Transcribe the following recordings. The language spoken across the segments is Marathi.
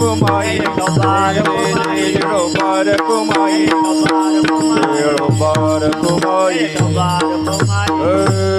Kumai, Kumai, Kumai,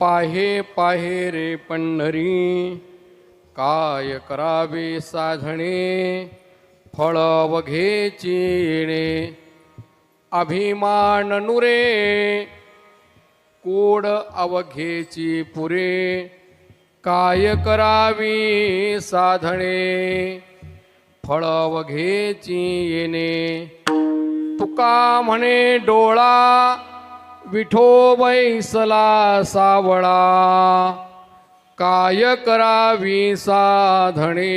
पाहे पाहे रे पंढरी काय करावे साधणे फळ वघेची येणे अभिमान नुरे कोड अवघेची पुरे काय करावी साधणे फळ वघेची येणे तुका म्हणे डोळा विठो बैसला सावळा. काय करावी साधणे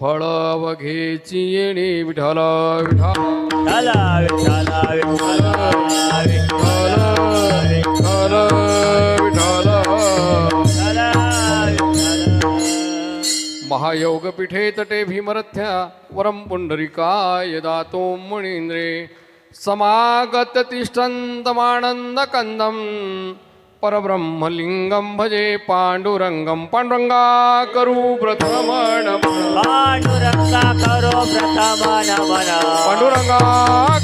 फळ वघेची येणे विठ्ठल विठ्ठल. महायोगपीठे तटे भीमरथ्या वरं पुंडरिकाय दातो मुनीन्द्रे समागत तिष्ठन्तमानन्दकन्दं परब्रह्मलिङ्गं भजे पाण्डुरङ्गं पाण्डुरङ्गा करू प्रथमण पांडुरंगा करो प्रथम नमन पांडुरंगा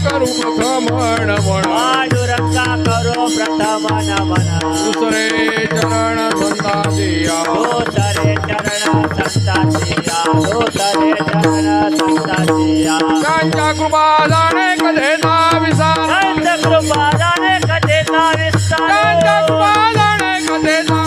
करू प्रथमण पांडुरंगा करो प्रथम नमन दुसरे चरण दोसरे चरण संतासिया दोसरे चरण संतासिया त्यांच्या कृपा जाणे कधे ना विसार संत कृपादाने कथेचा विस्तार त्यांच्या कृपा जाणे कधे ना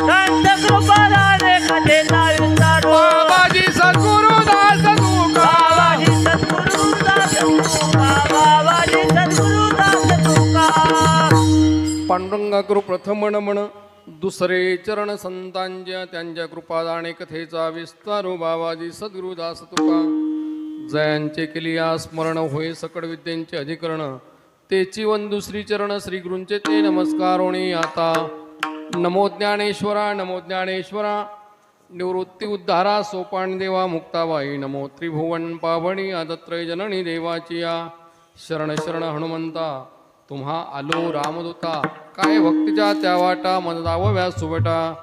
संत कृपादाने कथेचा विस्तार बाबाजी सद्गुरु दास तुका बाबाजी सद्गुरु दास तुका बाबाजी सद्गुरु दास तुका पांडुरंगा करू प्रथम नमन दुसरे चरण संतांच्या त्यांच्या कृपादाने कथेचा विस्तारो हो बाबाजी सद्गुरुदास तुका. जयांचे केली स्मरण होय सकळ विद्यांचे अधिकरण. तेची वन दुसरी चरण श्री गुरूंचे ते नमस्कारोणी आता. नमो ज्ञानेश्वरा नमो ज्ञानेश्वरा. निवृत्ती उद्धारा सोपान देवा मुक्ताबाई. नमो त्रिभुवन पावणी आदत्रय जननी देवाची या. शरण शरण हनुमंता. तुम्हा आलो रामदूता. काय भक्तीच्या त्या वाटा मन व्यास सुवटा.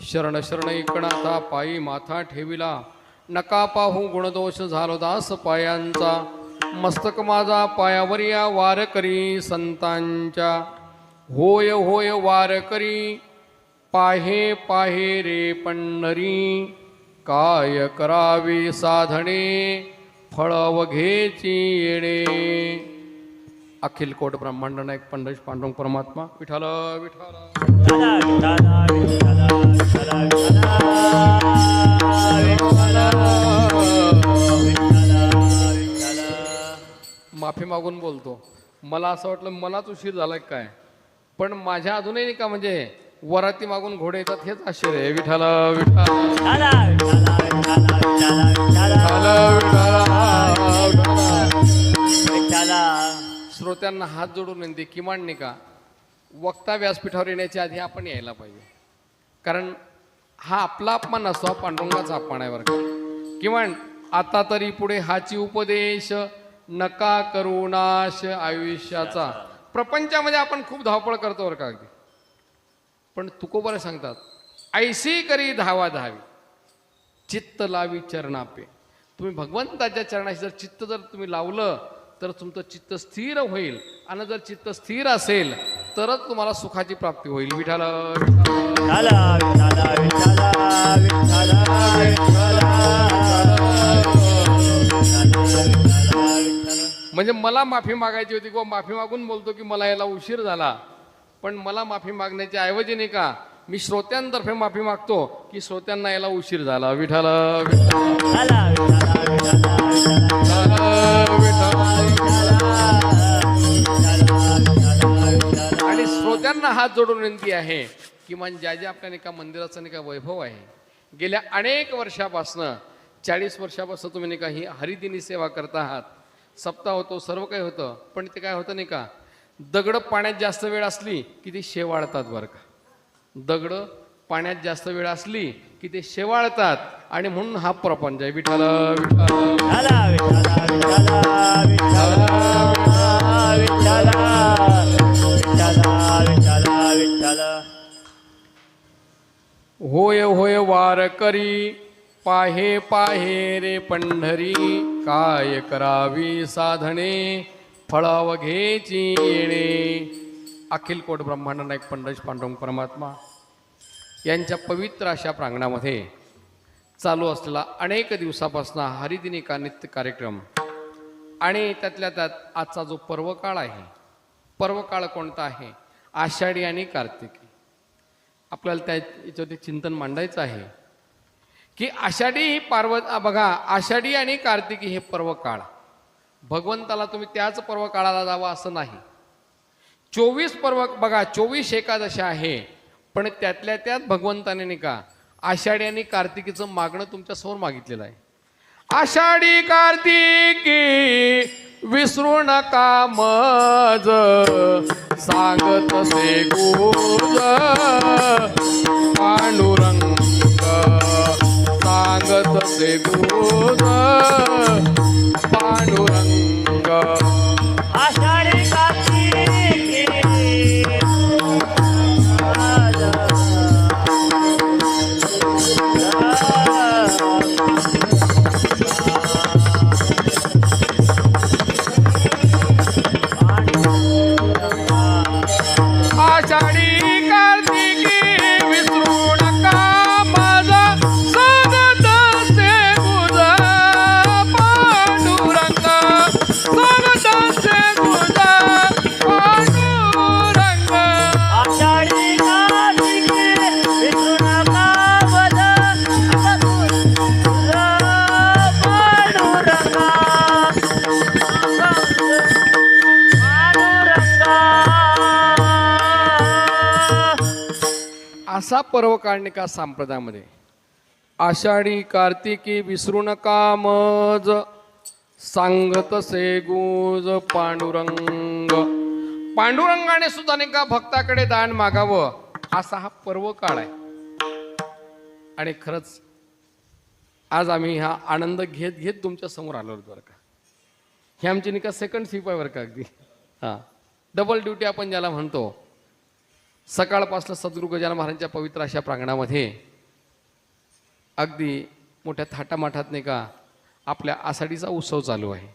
शरण शरण इकणाचा पायी माथा ठेविला. नका पाहू गुणदोष झालो दास पायांचा. मस्तक माझा पायावर या वारकरी संतांच्या. होय होय वारकरी पाहे पाहे रे पंढरी. काय करावे साधणे फळ वघेची येणे. अखिल कोट ब्रह्मांड नायक पंढरीश पांडुरंग परमात्मा विठाल विठाल माफी मागून बोलतो. मला असं वाटलं मलाच उशीर झालाय काय? पण माझ्या अजूनही नाही का म्हणजे वराती मागून घोडे येतात हेच आश्चर्य आहे. विठाल विठाल विठ्ठला. श्रोत्यांना हात जोडून विनंती किमान निका वक्ता व्यासपीठावर येण्याच्या आधी आपण यायला पाहिजे. कारण हा आपला अपमान असतो हा पांडुरंगाचा अपमान आहे बरं का. किमान आता तरी पुढे हाची उपदेश नका करुणाश आयुष्याचा. प्रपंचामध्ये आपण खूप धावपळ करतो बरं का अगदी. पण तुकोबर सांगतात ऐशी करी धावा धावी चित्त लावी चरणापे. तुम्ही भगवंताच्या चरणाशी जर चित्त जर तुम्ही लावलं तर तुमचं चित्त स्थिर होईल. आणि जर चित्त स्थिर असेल तरच तुम्हाला सुखाची प्राप्ती होईल. विठाला म्हणजे मला माफी मागायची होती किंवा माफी मागून बोलतो की मला याला उशीर झाला. पण मला माफी मागण्याच्या ऐवजी नाही का मी श्रोत्यांतर्फे माफी मागतो की श्रोत्यांना याला उशीर झाला. विठाला हात जोडून विनंती आहे किमान ज्या ज्या आपल्या एका मंदिराचं नाही का वैभव आहे गेल्या अनेक वर्षापासनं चाळीस वर्षापासून तुम्ही नाही का ही हरिदिनी सेवा करता आहात. सप्ताह होतो सर्व काही होतं पण ते काय होतं नाही का? दगड पाण्यात जास्त वेळ असली की ते शेवाळतात बरं का. दगड पाण्यात जास्त वेळ असली की ते शेवाळतात आणि म्हणून हा प्रपंच आहे. विठाल विठाल होय होय वार करी पाहे पाहे रे पंढरी काय करावी साधने फळाव घेची येणे. अखिल कोट ब्रह्मांड नायक पंढरीश पांडुरंग परमात्मा यांच्या पवित्र अशा प्रांगणामध्ये चालू असलेला अनेक दिवसापासून हरिदिनिका नित्य कार्यक्रम आणि त्यातल्या त्यात आजचा जो पर्वकाळ आहे पर्वकाळ कोणता आहे? आषाढी आणि कार्तिकी. आपल्याला त्या याच्यावरती चिंतन मांडायचं आहे. की आषाढी ही पार्वत बघा आषाढी आणि कार्तिकी हे पर्व काळ भगवंताला तुम्ही त्याच पर्व काळाला जावा असं नाही. चोवीस पर्व बघा चोवीस एकादशा आहे पण त्यातल्या त्यात भगवंताने नाही का आषाढी आणि कार्तिकीचं मागणं तुमच्यासमोर मागितलेलं आहे. आषाढी कार्तिकी विसरू नका मज. सांगत से गुज. पांडुरंग सांगत से गुज. असा पर्व काढणिका संप्रदायामध्ये? आषाढी कार्तिकी विसरू नका मज? सांगत से गुज पांडुरंग. पांडुरंगाने सुद्धा नाही का भक्ताकडे दान मागावं? असा हा पर्व काळ आहे. आणि खरंच आज आम्ही हा आनंद घेत घेत तुमच्यासमोर आलो बरं का. हे आमची नाही का सेकंड सीप आहे बरं का अगदी. हां. डबल ड्युटी आपण ज्याला म्हणतो सकाळपासून सद्गुरू गजानन महाराजांच्या पवित्र अशा प्रांगणामध्ये अगदी मोठ्या थाटामाठात नाही का आपल्या आषाढीचा उत्सव चालू आहे.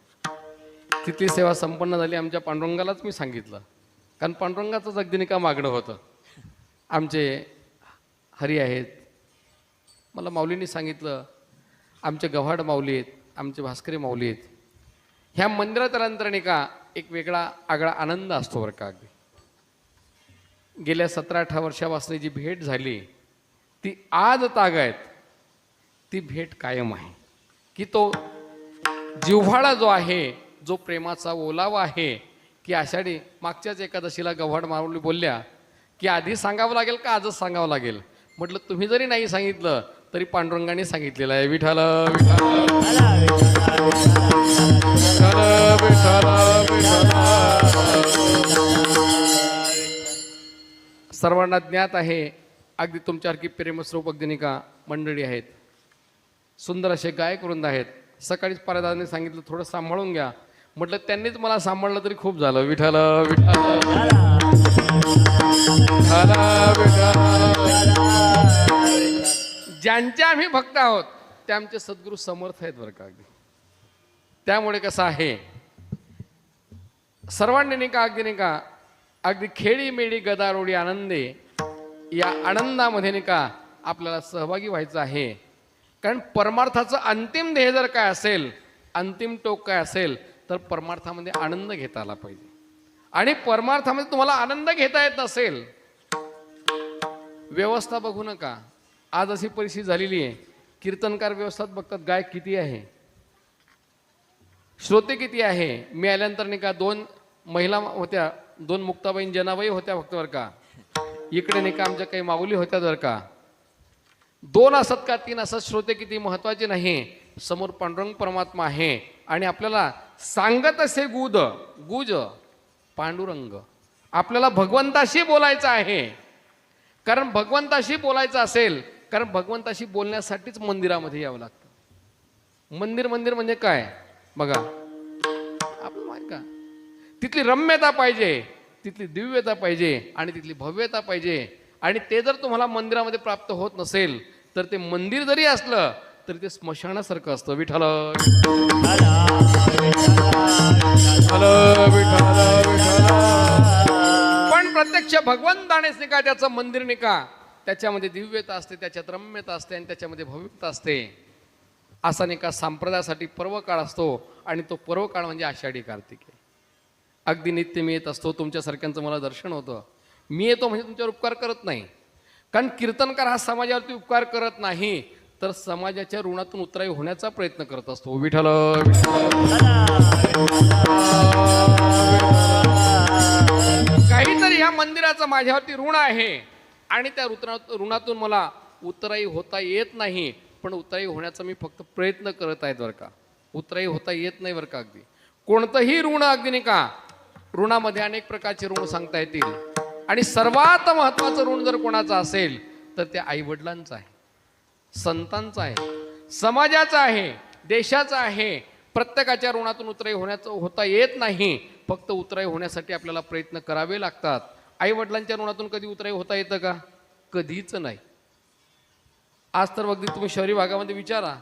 तिथली सेवा संपन्न झाली आमच्या पांडुरंगालाच मी सांगितलं. कारण पांडुरंगाचंच अगदी नाही का मागणं होतं. आमचे हरी आहेत. मला माऊलींनी सांगितलं आमचे गव्हाड माऊली आहेत आमचे भास्करी माऊली आहेत. ह्या मंदिरात आल्यानंतर नाही का एक वेगळा आगळा आनंद असतो बरं का अगदी. गेल्या सतरा अठरा वर्षापासून जी भेट झाली ती आज तागायत ती भेट कायम आहे. की तो जिव्हाळा जो आहे जो प्रेमाचा ओलावा आहे की आषाढी मागच्याच एकादशीला गव्हाड मारुली बोलल्या की आधी सांगावं लागेल का आजच सांगावं लागेल? म्हटलं तुम्ही जरी नाही सांगितलं तरी पांडुरंगाने सांगितलेलं आहे. विठाल विठाल विठाल सर्वांना ज्ञात आहे. अगदी तुमच्यासारखी प्रेमस्वरूप अग्निका का मंडळी आहेत. सुंदर असे गायकवृंद आहेत. सकाळीच पारदाने सांगितलं थोडं सांभाळून घ्या. म्हटलं त्यांनीच मला सांभाळलं तरी खूप झालं. विठाल विठाल ज्यांचे आम्ही भक्त आहोत ते आमचे सद्गुरू समर्थ आहेत बरं का अगदी. त्यामुळे कसं आहे? सर्वांनी नाही का अगदी नाही का अगदी खेळी मेळी गदारोळी आनंदे या आनंदामध्ये नाही का आपल्याला सहभागी व्हायचं आहे. कारण परमार्थाचं अंतिम ध्येय जर काय असेल अंतिम टोक काय असेल तर परमार्थामध्ये आनंद घेता आला पाहिजे. आणि परमार्थामध्ये तुम्हाला आनंद घेता येत नसेल व्यवस्था बघू नका. आज अशी परिस्थिती झालेली आहे. कीर्तनकार व्यवस्थात बघतात गायक किती आहे? श्रोते किती आहे? मी आल्यानंतर नाही का दोन महिला होत्या दोन मुक्ताबाईन जनाबाई होत्या फक्त बरं का. इकडे नाही का आमच्या काही माऊली होत्या बरं का. दोन असत का तीन असत श्रोते किती महत्त्वाचे नाही. समोर पांडुरंग परमात्मा आहे. आणि आपल्याला सांगत असे गुद गुज पांडुरंग. आपल्याला भगवंताशी बोलायचं आहे. कारण भगवंताशी बोलायचं असेल कारण भगवंताशी बोलण्यासाठीच मंदिरामध्ये यावं लागतं. मंदिर मंदिर म्हणजे काय? बघा. तिथली रम्यता पाहिजे तिथली दिव्यता पाहिजे आणि तिथली भव्यता पाहिजे. आणि ते जर तुम्हाला मंदिरामध्ये प्राप्त होत नसेल तर ते मंदिर जरी असलं तरी ते स्मशानासारखं असतं. विठाल पण प्रत्यक्ष भगवंतानेच निका त्याचं मंदिर निका. त्याच्यामध्ये दिव्यता असते त्याच्यात रम्यता असते आणि त्याच्यामध्ये भव्यता असते. असा निका संप्रदायासाठी पर्व काळ असतो आणि तो पर्व काळ म्हणजे आषाढी कार्तिकी. अगदी नित्य मी येत असतो तुमच्यासारख्यांचं मला दर्शन होतं. मी येतो म्हणजे तुमच्यावर उपकार करत नाही. कारण कीर्तनकार हा समाजावरती उपकार करत नाही तर समाजाच्या ऋणातून उतराई होण्याचा प्रयत्न करत असतो. विठल काहीतरी ह्या मंदिराचं माझ्यावरती ऋण आहे आणि त्या ऋणातून मला उतराई होता येत नाही पण उतराई होण्याचा मी फक्त प्रयत्न करत आहेत बरं का. उतराई होता येत नाही बरं का अगदी. कोणतंही ऋण अगदी नाही का ऋणामध्ये अनेक प्रकारचे ऋण सांगता येतील. आणि सर्वात महत्वाचं ऋण जर कोणाचं असेल तर ते आईवडिलांचं आहे. संतांचं आहे. समाजाचं आहे. देशाचं आहे. प्रत्येकाच्या ऋणातून उतराई होण्याचं होता येत नाही. फक्त उतराई होण्यासाठी आपल्याला प्रयत्न करावे लागतात. आई वडिलांच्या ऋणातून कधी उतराई होता येतं का? कधीच नाही. आज तर अगदी तुम्ही शहरी भागामध्ये विचारा.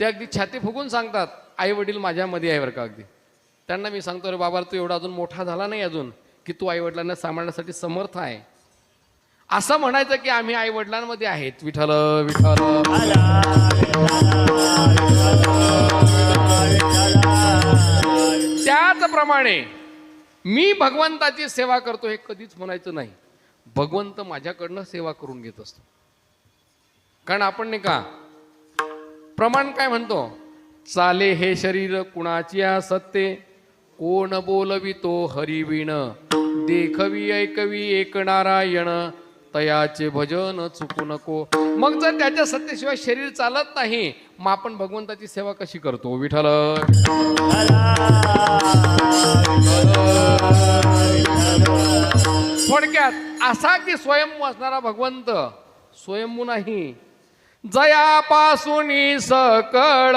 ते अगदी छाती फुगून सांगतात आई वडील माझ्यामध्ये आहे बरं का अगदी. त्यांना मी सांगतो अरे बाबा तू एवढा अजून मोठा झाला नाही अजून की तू आईवडिलांना सांभाळण्यासाठी समर्थ आहे. असं म्हणायचं की आम्ही आईवडिलांमध्ये आहेत. विठ्ठल विठ्ठल. त्याचप्रमाणे मी भगवंताची सेवा करतो हे कधीच म्हणायचं नाही. भगवंत माझ्याकडनं सेवा करून घेत असतो. कारण आपण नाही का प्रमाण काय म्हणतो? चाले हे शरीर कुणाची सत्ते कोण बोलवितो हरिविण? देखवी ऐकवी एक नारायण. तयाचे भजन चुकू नको. मग जर त्याच्या सत्तेशिवाय शरीर चालत नाही मग आपण भगवंताची सेवा कशी करतो? विठल थोडक्यात असा की स्वयंभू असणारा भगवंत स्वयंभू नाही. जयापासून सकळ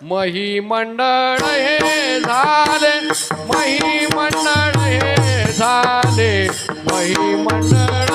मही मंडळ हे झाले मही मंडळ हे झाले मही मंडळ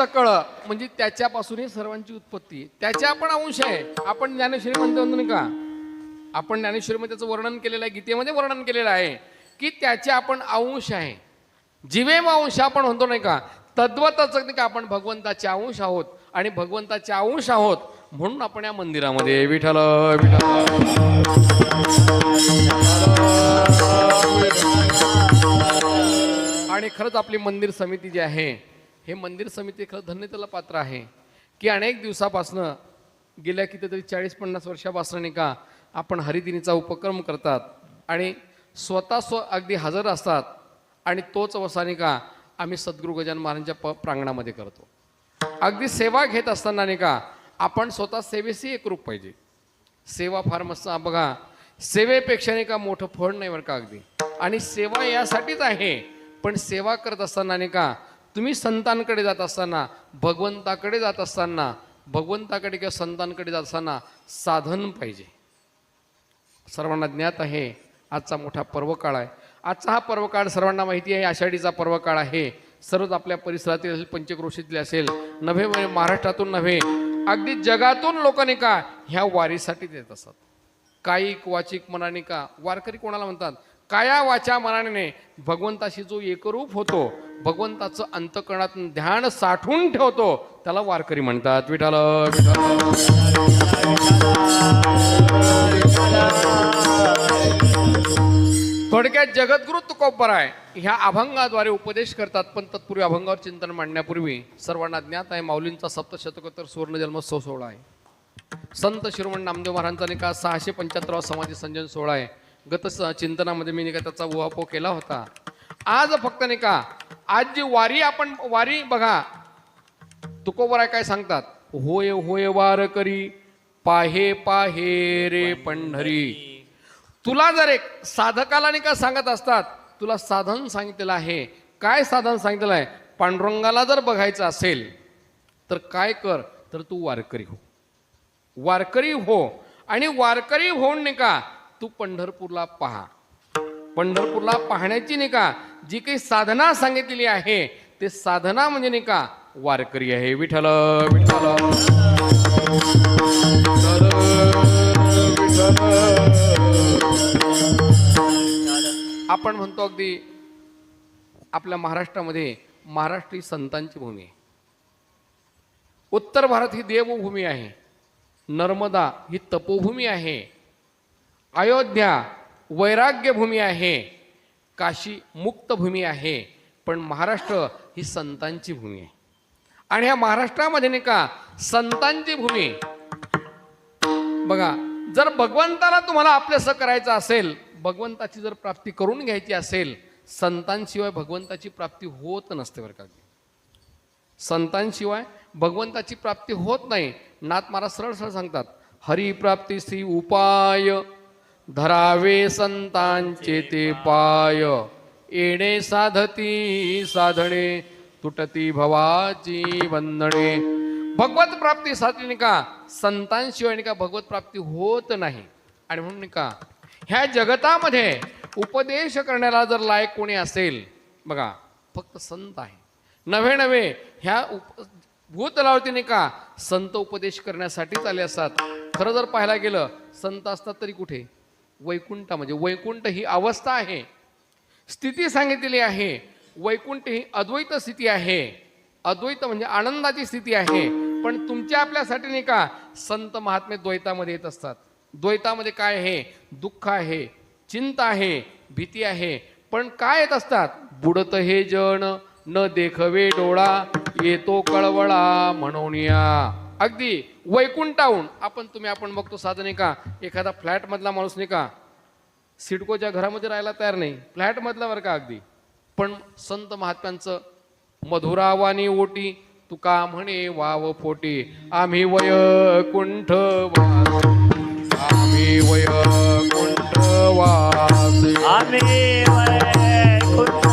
सकळ म्हणजे त्याच्यापासून ही सर्वांची उत्पत्ती. त्याच्या आपण अंश आहे. आपण ज्ञानेश्वरी म्हणतो म्हणतो नाही का? आपण ज्ञानेश्वरीमध्ये त्याचं वर्णन केलेलं आहे गीतेमध्ये वर्णन केलेलं आहे की त्याचे आपण अंश आहे. जीवेम अंश आपण म्हणतो नाही का? तद्वतच नाही का आपण भगवंताचे अंश आहोत आणि भगवंताचे अंश आहोत म्हणून आपण या मंदिरामध्ये विठल विठल आणि खरंच आपली मंदिर समिती जी आहे हे मंदिर समिती खरं धन्यतेला पात्र आहे की अनेक दिवसापासनं गेल्या कितीतरी चाळीस पन्नास वर्षापासून नाही का आपण हरिदिनीचा उपक्रम करतात आणि स्वतः स्व अगदी हजर असतात आणि तोच वसा का आम्ही सद्गुरू गजान महाराजांच्या प प्रांगणामध्ये करतो. अगदी सेवा घेत असताना नाही का आपण स्वतः सेवेशी एकरूप पाहिजे. सेवा फार मस्त बघा सेवेपेक्षा नाही का मोठं फळ नाही बरं का अगदी. आणि सेवा यासाठीच आहे पण सेवा करत असताना नाही का तुम्ही संतांकडे जात असताना भगवंताकडे जात असताना भगवंताकडे किंवा संतांकडे जात असताना साधन पाहिजे. सर्वांना ज्ञात आहे आजचा मोठा पर्वकाळ आहे. आजचा हा पर्वकाळ सर्वांना माहिती आहे आषाढीचा पर्वकाळ आहे. सर्वच आपल्या परिसरातील असेल पंचक्रोशीतले असेल नव्हे म्हणजे महाराष्ट्रातून नव्हे अगदी जगातून लोकांनी का ह्या वारीसाठी देत असतात. कायिक वाचिक मनाने का वारकरी कोणाला म्हणतात? काया वाचा मनाने. भगवंताशी जो एकरूप होतो भगवंताचं अंतकरणात ध्यान साठवून ठेवतो त्याला वारकरी म्हणतात. विठाल थोडक्यात जगद्गुरु तुकोबराय ह्या अभंगाद्वारे उपदेश करतात पण तत्पूर्वी अभंगावर चिंतन मांडण्यापूर्वी सर्वांना ज्ञात आहे माऊलींचा सप्तशतकोत्तर जन्मोत्सव सोहळा आहे. संत शिरोमण नामदेव महाराजांचा निकाल सहाशे पंच्याहत्तरावा समाधी संजन सोहळा आहे. गत स- चिंतनामध्ये मी निका त्याचा उहापोह केला होता. आज फक्त नाही का आज जी वारी आपण वारी बघा. तुकोबराय काय सांगतात? होय होय वार करी. पाहे पाहे रे पंढरी. तुला जर एक साधकाला नाही का सांगत असतात तुला साधन सांगितलेलं आहे. काय साधन सांगितलेलं आहे? पांडुरंगाला जर बघायचं असेल तर काय कर? तर तू वारकरी हो. वारकरी हो. आणि वारकरी होऊन नाही का तू पंढरपूरला पहा. पंढरपूरला पाहण्याची नाही का जी काही साधना सांगितलेली आहे ते साधना म्हणजे नाही का वारकरी आहे. विठ्ठल विठ्ठल. आपण म्हणतो अगदी आपल्या महाराष्ट्रामध्ये महाराष्ट्र ही संतांची भूमी आहे. उत्तर भारत ही देवभूमी आहे. नर्मदा ही तपोभूमी आहे. अयोध्या वैराग्यभूमी आहे काशी मुक्तभूमी आहे पण महाराष्ट्र ही संतांची भूमी आहे. आणि ह्या महाराष्ट्रामध्ये नाही का संतांची भूमी. बघा जर भगवंताला तुम्हाला आपलंसं करायचं असेल भगवंताची जर प्राप्ती करून घ्यायची असेल संतांशिवाय भगवंताची प्राप्ती होत नसते बरं का संतांशिवाय भगवंताची प्राप्ती होत नाही. नाथ महाराज सरळ सरळ सांगतात हरिप्राप्ती श्री उपाय धरावे संतांचे ते पाय. येणे साधती साधणे तुटती भवाची वंदणे. भगवत प्राप्ती नाही का? संतांशिवाय नाही का भगवत प्राप्ती होत नाही. आणि म्हणून का ह्या जगतामध्ये उपदेश करण्याला जर लायक कोणी असेल बघा फक्त संत आहे. नव्हे नव्हे ह्या उप भूतलावरती का संत उपदेश करण्यासाठीच आले असतात. खरं जर पाहायला गेलं संत असतात तरी कुठे? वैकुंठ म्हणजे वैकुंठ ही अवस्था आहे. स्थिती सांगितलेली आहे. वैकुंठ ही अद्वैत स्थिती आहे. अद्वैत म्हणजे आनंदाची स्थिती आहे. पण तुमच्या आपल्यासाठी नाही का संत महात्मे द्वैतामध्ये येत असतात. द्वैतामध्ये काय आहे? दुःख आहे चिंता आहे भीती आहे. पण काय येत असतात? बुडत हे जण. न देखवे डोळा येतो कळवळा म्हणून या. अगदी वैकुंठाहून आपण तुम्ही आपण बघतो साधं नाही का? एखादा फ्लॅटमधला माणूस नाही का? सिडकोच्या घरामध्ये राहायला तयार नाही. फ्लॅटमधला बरं का अगदी? पण संत महात्म्यांचं मधुरावानी ओटी तुका म्हणे वाव फोटी. आम्ही वय कुंठ आम्ही वय कुंठ आम्ही वैकुंठवासी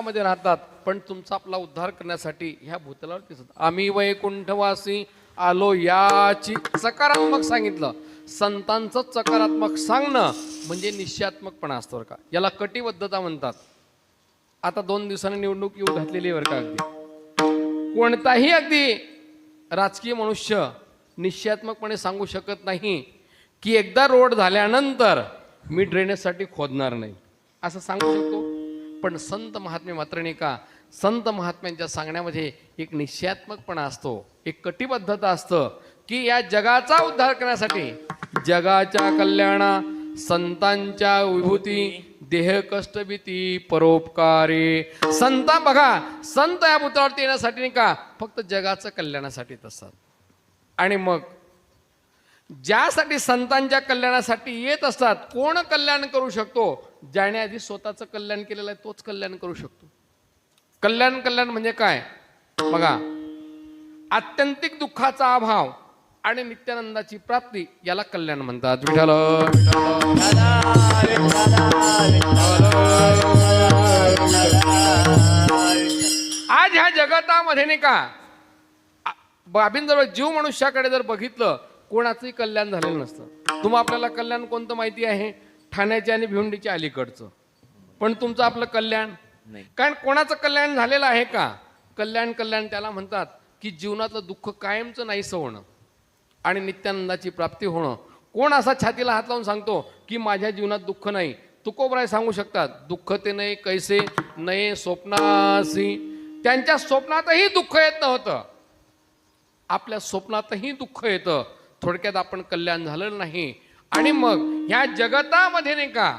वैकुंठामध्ये राहतात पण तुमचा आपला उद्धार करण्यासाठी ह्या भूतलावर दिसत. आम्ही वैकुंठवासी आलो याची सकारात्मक सांगितलं. संतांचं सकारात्मक सांगणं म्हणजे निश्चयात्मकपणा असतो बरं का. याला कटिबद्धता म्हणतात. आता दोन दिवसांनी निवडणूक येऊ घातलेली बरं का अगदी. कोणताही अगदी राजकीय मनुष्य निश्चयात्मकपणे सांगू शकत नाही की एकदा रोड झाल्यानंतर मी ड्रेनेजसाठी खोदणार नाही. असं सांगू शकतो? पण संत महात्मे मात्र नाही का? संत महात्म्यांच्या सांगण्यामध्ये एक निश्चयात्मकपणा असतो एक कटिबद्धता असतं की या जगाचा उद्धार करण्यासाठी जगाच्या कल्याणा संतांच्या विभूती देह कष्ट भीती परोपकारी. संता बघा संत या पुतळावरती येण्यासाठी नाही का? फक्त जगाचं कल्याणासाठीच असतात आणि मग ज्यासाठी संतांच्या कल्याणासाठी येत असतात कोण कल्याण करू शकतो? ज्याने आधी स्वतःचं कल्याण केलेलं आहे तोच कल्याण करू शकतो. कल्याण कल्याण म्हणजे काय? बघा आत्यंतिक दुःखाचा अभाव आणि नित्यानंदाची प्राप्ती याला कल्याण म्हणतात. विठाल आज ह्या जगतामध्ये नाही का बाबींजवळ जीव मनुष्याकडे जर बघितलं कोणाचंही कल्याण झालेलं नसतं. तुम्हा आपल्याला कल्याण कोणतं माहिती आहे? ठाण्याच्या आणि भिवंडीच्या अलीकडचं. पण तुमचं आपलं कल्याण? कारण कोणाचं कल्याण झालेलं आहे का? कल्याण कल्याण त्याला म्हणतात की जीवनातलं दुःख कायमचं नाहीसं होणं आणि नित्यानंदाची प्राप्ती होणं. कोण असा छातीला हात लावून सांगतो की माझ्या जीवनात दुःख नाही? तुकोबराय सांगू शकतात दुःख ते नाही कैसे नये स्वप्नासी. त्यांच्या स्वप्नातही दुःख येत नव्हतं आपल्या स्वप्नातही दुःख येतं. थोडक्यात आपण कल्याण झालं नाही. आणि मग ह्या जगतामध्ये नाही का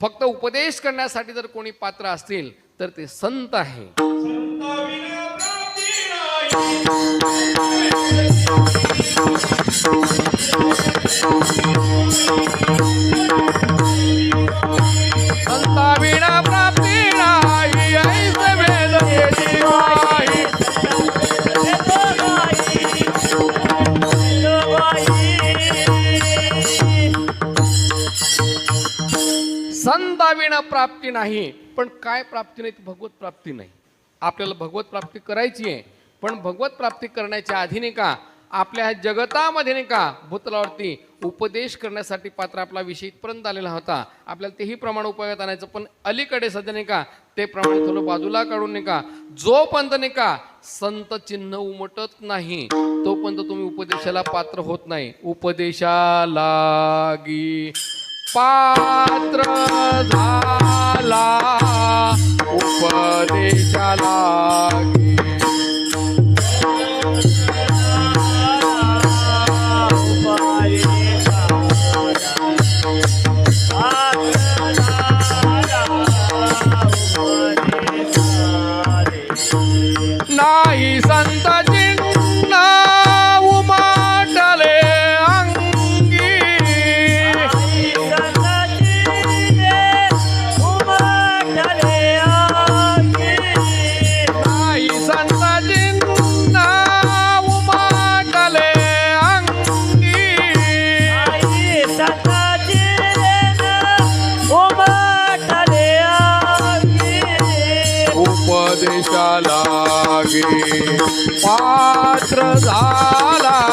फक्त उपदेश करण्यासाठी जर कोणी पात्र असतील तर ते संत आहे. संता विना प्राप्ती संताविना प्राप्ती नाही. पण काय प्राप्ती नाही ती भगवत प्राप्ती नाही. आपल्याला भगवत प्राप्ती करायची आहे. पण भगवत प्राप्ती करण्याच्या आधी नाही का आपल्या ह्या जगतामध्ये नाही का भूतलावरती उपदेश करण्यासाठी पात्र आपला विषय इथपर्यंत आलेला होता. आपल्याला तेही प्रमाण उपयोगात आणायचं पण अलीकडे सध्या नाही का ते प्रमाण थोडं बाजूला काढून नाही का जोपर्यंत नाही का संत चिन्ह उमटत नाही तोपर्यंत तुम्ही उपदेशाला पात्र होत नाही. उपदेशाला गी पात्र झाला उपदेशाला पात्र झाला.